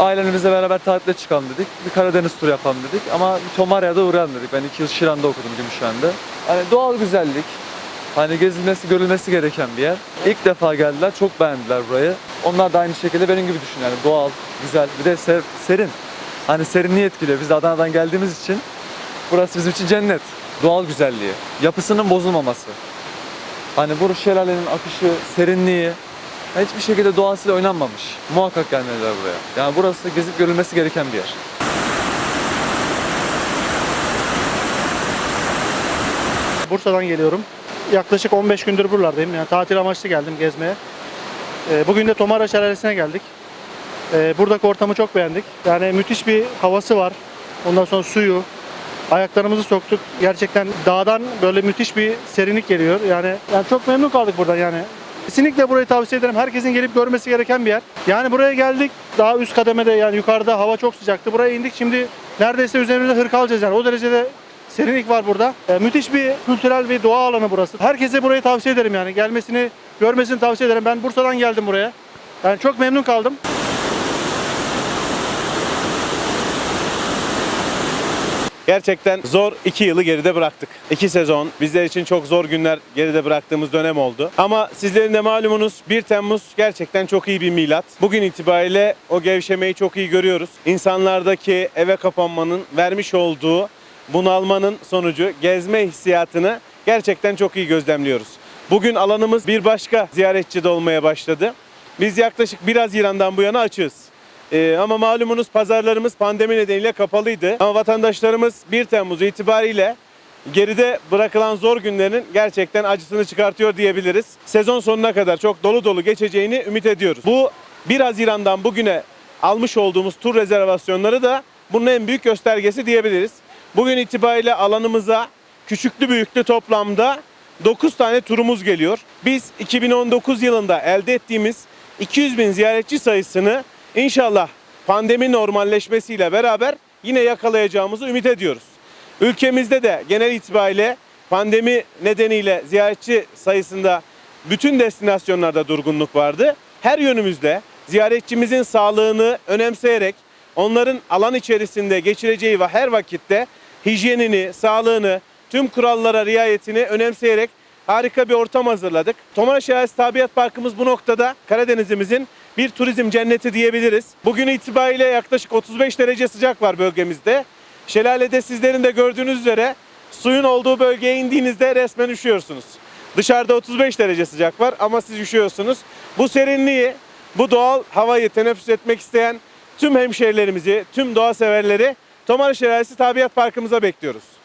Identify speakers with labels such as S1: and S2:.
S1: Ailemizle beraber tatile çıkalım dedik. Bir Karadeniz turu yapalım dedik. Ama Tomarya'da uğrayalım dedik. Ben iki yıl Şiran'da okudum Gümüşhane'de. Hani doğal güzellik. Hani gezilmesi, görülmesi gereken bir yer. İlk defa geldiler, çok beğendiler burayı. Onlar da aynı şekilde benim gibi düşün yani doğal, güzel. Bir de ser- serin. Hani serinliği etkiliyor. Biz de Adana'dan geldiğimiz için burası bizim için cennet. Doğal güzelliği, yapısının bozulmaması. Hani bu şelalenin akışı, serinliği hiçbir şekilde doğasıyla oynanmamış. Muhakkak gelmeliler buraya. Yani burası gezip görülmesi gereken bir yer.
S2: Bursa'dan geliyorum. Yaklaşık 15 gündür buralardayım. Yani tatil amaçlı geldim gezmeye. Ee, Bugün de Tomara Şelalesi'ne geldik. Ee, Buradaki ortamı çok beğendik. Yani müthiş bir havası var. Ondan sonra suyu. Ayaklarımızı soktuk. Gerçekten dağdan böyle müthiş bir serinlik geliyor. Yani, yani çok memnun kaldık buradan yani. Kesinlikle burayı tavsiye ederim. Herkesin gelip görmesi gereken bir yer. Yani buraya geldik. Daha üst kademede yani yukarıda hava çok sıcaktı. Buraya indik. Şimdi neredeyse üzerimizde hırka alacağız yani. O derecede serinlik var burada. Ee, müthiş bir kültürel bir doğa alanı burası. Herkese burayı tavsiye ederim yani. Gelmesini, görmesini tavsiye ederim. Ben Bursa'dan geldim buraya. Yani çok memnun kaldım.
S3: Gerçekten zor iki yılı geride bıraktık. İki sezon bizler için çok zor günler geride bıraktığımız dönem oldu. Ama sizlerin de malumunuz 1 Temmuz gerçekten çok iyi bir milat. Bugün itibariyle o gevşemeyi çok iyi görüyoruz. İnsanlardaki eve kapanmanın vermiş olduğu bunalmanın sonucu gezme hissiyatını gerçekten çok iyi gözlemliyoruz. Bugün alanımız bir başka ziyaretçi de olmaya başladı. Biz yaklaşık 1 Haziran'dan bu yana açığız. Ee, ama malumunuz pazarlarımız pandemi nedeniyle kapalıydı. Ama vatandaşlarımız 1 Temmuz itibariyle geride bırakılan zor günlerin gerçekten acısını çıkartıyor diyebiliriz. Sezon sonuna kadar çok dolu dolu geçeceğini ümit ediyoruz. Bu 1 Haziran'dan bugüne almış olduğumuz tur rezervasyonları da bunun en büyük göstergesi diyebiliriz. Bugün itibariyle alanımıza küçüklü büyüklü toplamda 9 tane turumuz geliyor. Biz 2019 yılında elde ettiğimiz 200 bin ziyaretçi sayısını inşallah pandemi normalleşmesiyle beraber yine yakalayacağımızı ümit ediyoruz. Ülkemizde de genel itibariyle pandemi nedeniyle ziyaretçi sayısında bütün destinasyonlarda durgunluk vardı. Her yönümüzde ziyaretçimizin sağlığını önemseyerek onların alan içerisinde geçireceği ve her vakitte hijyenini, sağlığını, tüm kurallara riayetini önemseyerek harika bir ortam hazırladık. Tomana Şelalesi Tabiat Parkımız bu noktada Karadenizimizin bir turizm cenneti diyebiliriz. Bugün itibariyle yaklaşık 35 derece sıcak var bölgemizde. Şelalede sizlerin de gördüğünüz üzere suyun olduğu bölgeye indiğinizde resmen üşüyorsunuz. Dışarıda 35 derece sıcak var ama siz üşüyorsunuz. Bu serinliği, bu doğal havayı teneffüs etmek isteyen tüm hemşehrilerimizi, tüm doğa severleri Tomar Şelalesi Tabiat Parkımıza bekliyoruz.